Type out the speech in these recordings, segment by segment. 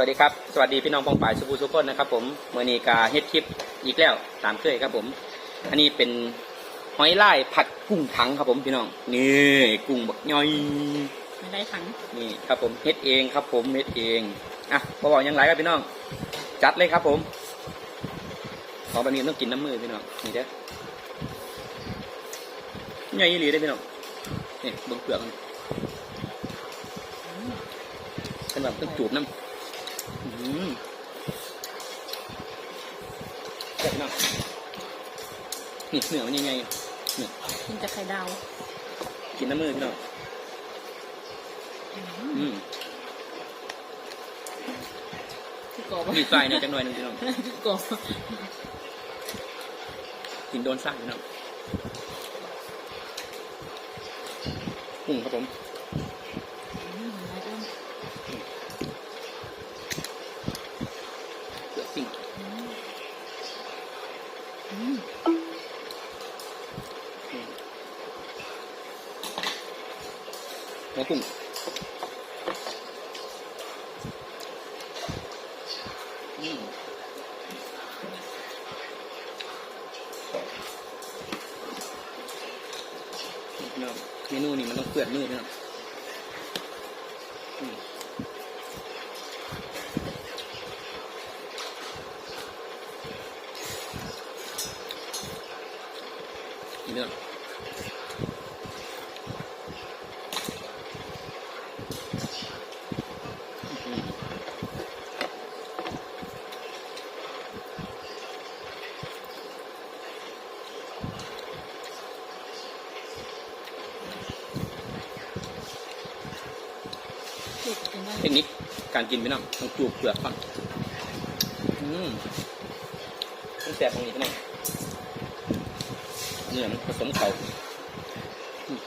วัสดีครับ สวัสดีพี่น้องปองป่ายสุภูสุกคนนะครับผมเมื่อนี้กาเฮ็ดคลิปอีกแล้วตามเคยครับผม อันนี้เป็นหอยลายผัดกุ้งถังครับผมพี่น้องนี่กุ้งบักย่อยไม่ได้ถังนี่ครับผมเฮ็ดเองครับผมเฮ็ดเองอะพอบอกยังไรครับพี่น้อง จัดเลยครับผมขอแบบนี้ต้องกินน้ำมือพี่น้องนี่เด้อใหญ่ยี่หลีได้อพี่น้องนี่เบิ่งเปลือกมันเป็นแบบต้องจูบน้ำอื้อหือ เจ็บพี่น้องนี่เนื้อมันยังไงนี่กินแต่ไข่ดาว กินน้ำมือพี่น้องอืมที่กรอบมีไส้เนี่ยจังหน่อยหนึงพี่น้องที่กรอบกินโดนไส้พี่น้องกุ้งครับผม อืมไม่อ้วน เปลือกสิ่ง อืม อืมหัวกุ้นี่พี่น้องเมนูนี้มันต้องเปื่อนมือน้องอืมนี่เรื่อง อืมสุกกินได้ เทคนิค การกินพี่น้องต้องจูบเปลือกก่อนอืมต้องแสบตรงนี้พี่น้องเนื้อมันผสมเขาอืม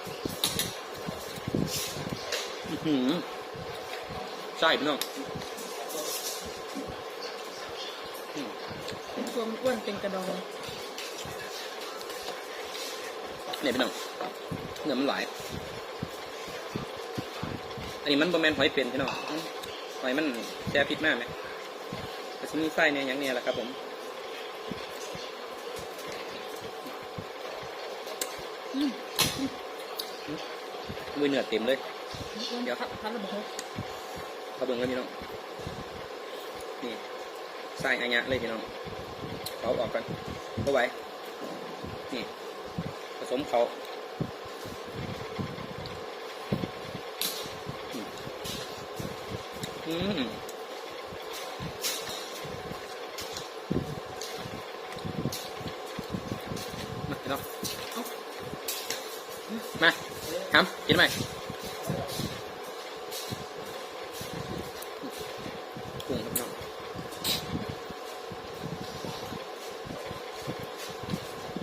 อื้อหือใช่พี่น้องอืมตัวมันอ้วนเป็นกระดองเนี่ยพี่น้องเนื้อมันหลายอันนี้มันบะแมนหอยเป็นพี่น้องอืม หอยมันแช่พิษมากไหมแต่ที่มีไส้เนี่ยย่างเนี้ยแหละครับผมมือเหนือเต็มเลย เดี๋ยวพัดพัดระเบิดเขาเบิ่งเลยพี่น้อง นี่ไส้อันยะเลยพี่น้องเขาออกกันเข้าไว้นี่ ผสมเขาอืมอื มาพี่น้องเอามาทำกินไหมกุ้งครับน้อง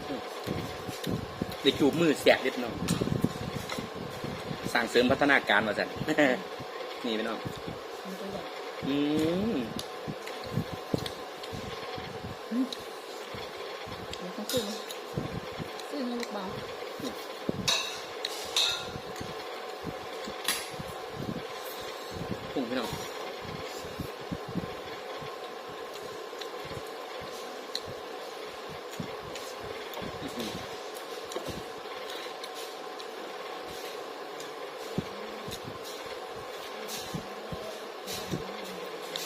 อืมเดี๋ยวจูบมือแสบเด็ดน้องสั่งเสริมพัฒนาการมาสันนี่พี่น้อง อืม เดี๋ยวต้องซื้อนะซื้อให้ลูกเบา กุ้งพี่น้องอื้อหือ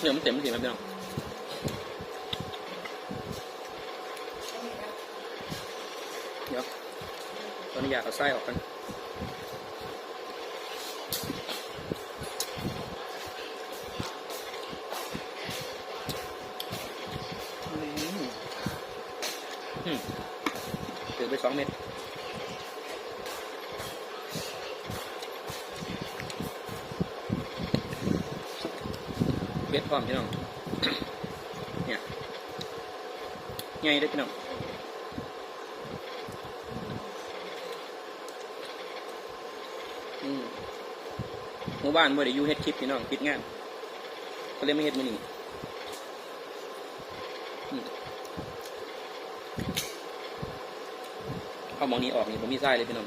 เนื้อมันเต็มจริงครับพี่น้องเดี๋ยวตอนนี้อยากเอาไส้ออกกัน เบ็ดพร้อมพี่น้อง เนี่ยไงได้อพี่น้องอืมหมู่บ้านบ่ได้อยู่เฮ็ดคลิปพี่น้องปิดงาน ก็เลยไม่เฮ็ดมื้อนี้เอามองนี้ออกนี่ผมมีไส้เลยพี่น้อง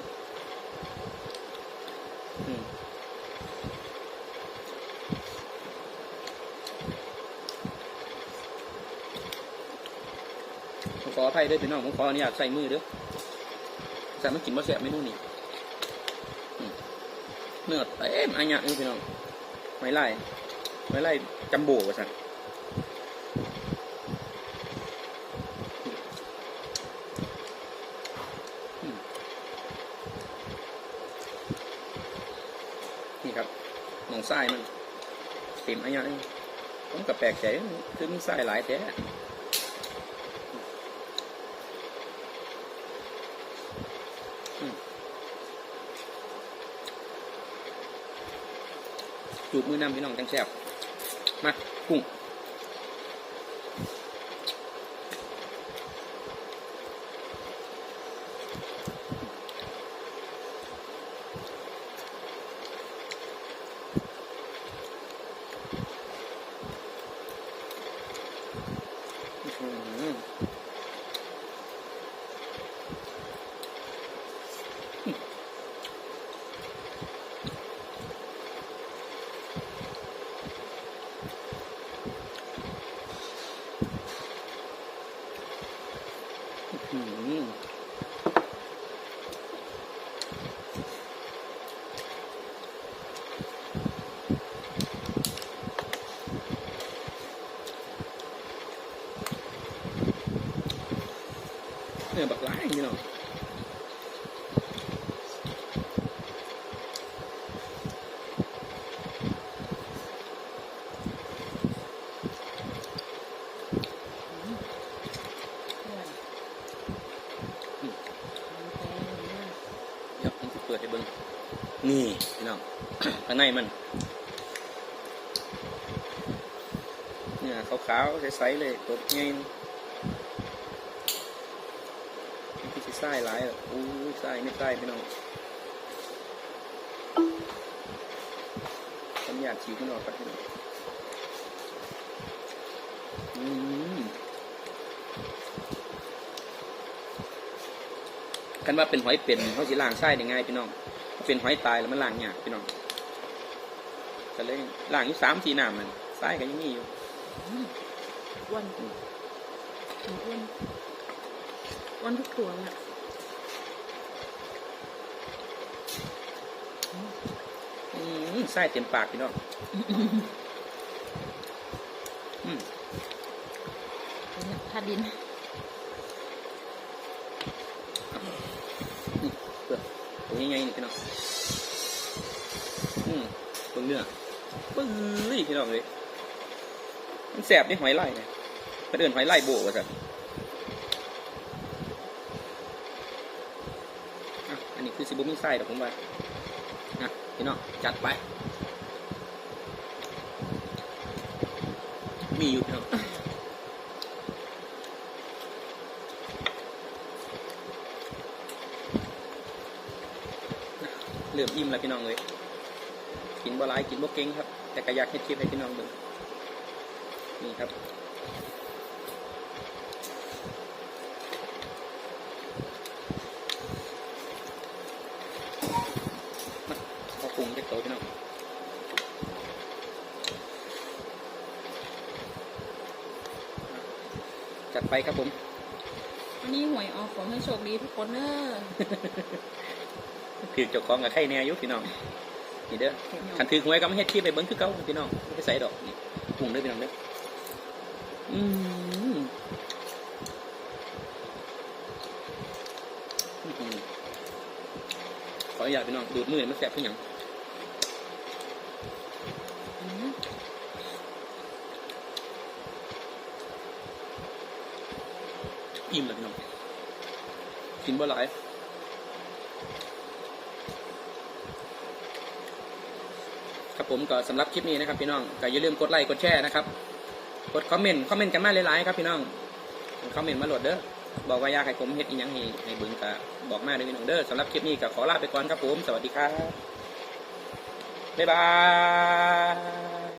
อืม ผมขออภัย ด้วยพี่น้องผมขออนุญาตใส่มือเด้อแต่มันกินบ่แซ่บเมนูนี้อืมเนื้อเต็มอันเลยนี่พี่น้องไม่ไล่ไม่ไล่จัมโบ้ว่าสั่นอืมนี่ครับมองไส้มันเต็มอันเลยนี่ผมกับแปลกใจคือมีไส้หลายแท้ จูบมือนำพี่น้องจังแซ่บมากุ้งอื้อหืออื้อหือ เนื้อบักหลายพี่น้องอ้วน อืม มันแพงมาก เดี๋ยวผมจะเปิดให้เบิ้งนี่พี่น้อง ข้างในมัน เนี่ยขาวๆใสๆเลยตัวใหญ่นี่คือสิไส้หลายอะอู้ไส้ไม่ไส้พี่น้องผมอยากฉีกมันออกครับพี่น้องอืมกันว่าเป็นหอยเป็นเขาสิล้างไส้ได้ง่ายพี่น้อง เป็นหอยตายแล้วมันล้างยากพี่น้อง ก็เลยล้างอยู่สามสี่น้ำมันไส้ก็ยังมีอยู่อ้วนมันอ้วนอ้วนทุกตัวเลยอะอืมไส้เต็มปากพี่น้องอืมเนี่ยถ้าดินเปลือกตัวใหญ่ๆนี่พี่น้องอืมตัวเนื้อ ปึ้งเลยพี่น้องเลยมันแสบนี่หอยไล่เนี่ยเพื่นเอนหอยไล่โบว่าสันอะอันนี้คือซิบุมีไส้ดอกผมว่าอะพี่น้องจัดไป มีอยู่พี่น้องเริ่มอิ่มแล้วพี่น้องเลย กินบ่หลายกินบ่เก่งครับ แต่ก็อยากให้คลิปให้พี่น้องดูนี่ครับมาพอปรุงเล็กโตพี่น้องจัดไปครับผมวันนี้หวยออกขอให้โชคดีทุกคนเนอะถือเจ้าของกับไข่แน่อยุพี่น้อง นี่เด้อเห็นอยู่คันถือหวยก็ไม่เฮ็ดคลิปไปเบิ้งคือเก่าพี่น้องไม่ไปใส่ดอกนี่ปรุงเด้อพี่น้องเด้ออืมอื้อหือขออนุญาตพี่น้องดูดมือมันแสบขึ้นอหย่างอืมอิ่มแล้วพี่น้องกินบ่หลาย ครับผมก็สำหรับคลิปนี้นะครับพี่น้องก็อย่าลืมกดไลค์กดแชร์นะครับกดคอมเมนต์คอมเมนต์กันมาหลายๆครับพี่น้องคอมเมนต์มาโหลดเด้อบอกว่าอยากให้ผมเฮ็ดอีหยังให้ให้บึงก็บอกมาเด้อพี่น้องเด้อสำหรับคลิปนี้ก็ขอลาไปก่อนครับผม สวัสดีครับบ๊ายบาย